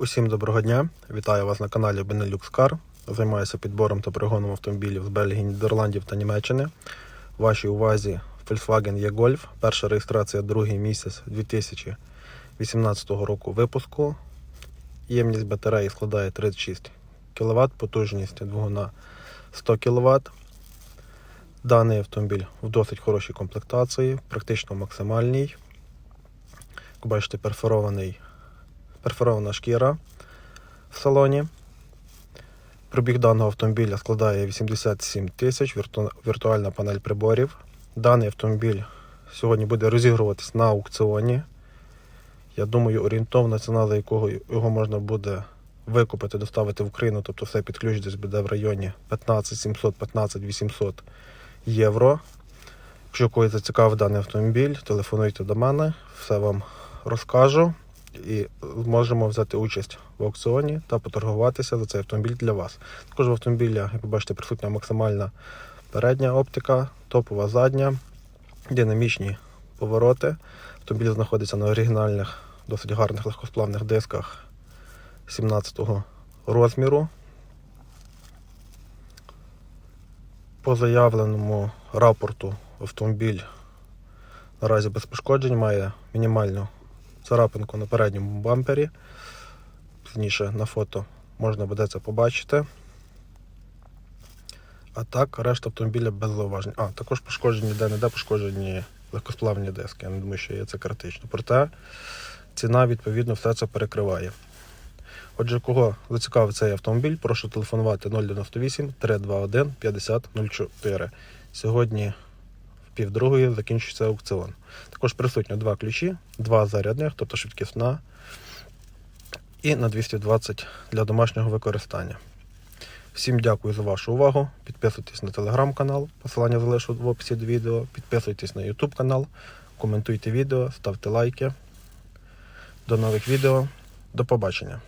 Усім доброго дня! Вітаю вас на каналі Benelux Car. Займаюся підбором та пригоном автомобілів з Бельгії, Нідерландів та Німеччини. Вашій увазі Volkswagen E-Golf. Перша реєстрація другий місяць 2018 року випуску. Ємність батареї складає 36 кВт, потужність двигуна 100 кВт. Даний автомобіль в досить хорошій комплектації, практично максимальній. Як бачите, перфорований перфорована шкіра в салоні. Пробіг даного автомобіля складає 87 тисяч, вірту- віртуальна панель приборів. Даний автомобіль сьогодні буде розігруватись на аукціоні. Я думаю, орієнтовна ціна, за якого його можна буде викупити, доставити в Україну, тобто все під десь буде в районі 15 700 15 800 євро. Якщо когось зацікавив даний автомобіль, телефонуйте до мене, все вам розкажу і зможемо взяти участь в аукціоні та поторгуватися за цей автомобіль для вас. Також в автомобіля, як ви бачите, присутня максимальна передня оптика, топова задня, динамічні повороти. Автомобіль знаходиться на оригінальних, досить гарних легкосплавних дисках 17-го розміру. По заявленому рапорту автомобіль наразі без пошкоджень має мінімальну царапинку на передньому бампері. Пізніше на фото можна буде це побачити. А так, решта автомобіля без зауважень. А, також пошкоджені де-не-де пошкоджені легкосплавні диски. Я не думаю, що є це критично. Проте ціна відповідно все це перекриває. Отже, кого зацікавив цей автомобіль, прошу телефонувати 098 321 5004. Сьогодні півдругої закінчується аукціон. Також присутні два ключі, два зарядних, тобто швидкісна, і на 220 для домашнього використання. Всім дякую за вашу увагу. Підписуйтесь на телеграм-канал, посилання залишу в описі до відео. Підписуйтесь на YouTube канал, коментуйте відео, ставте лайки. До нових відео. До побачення.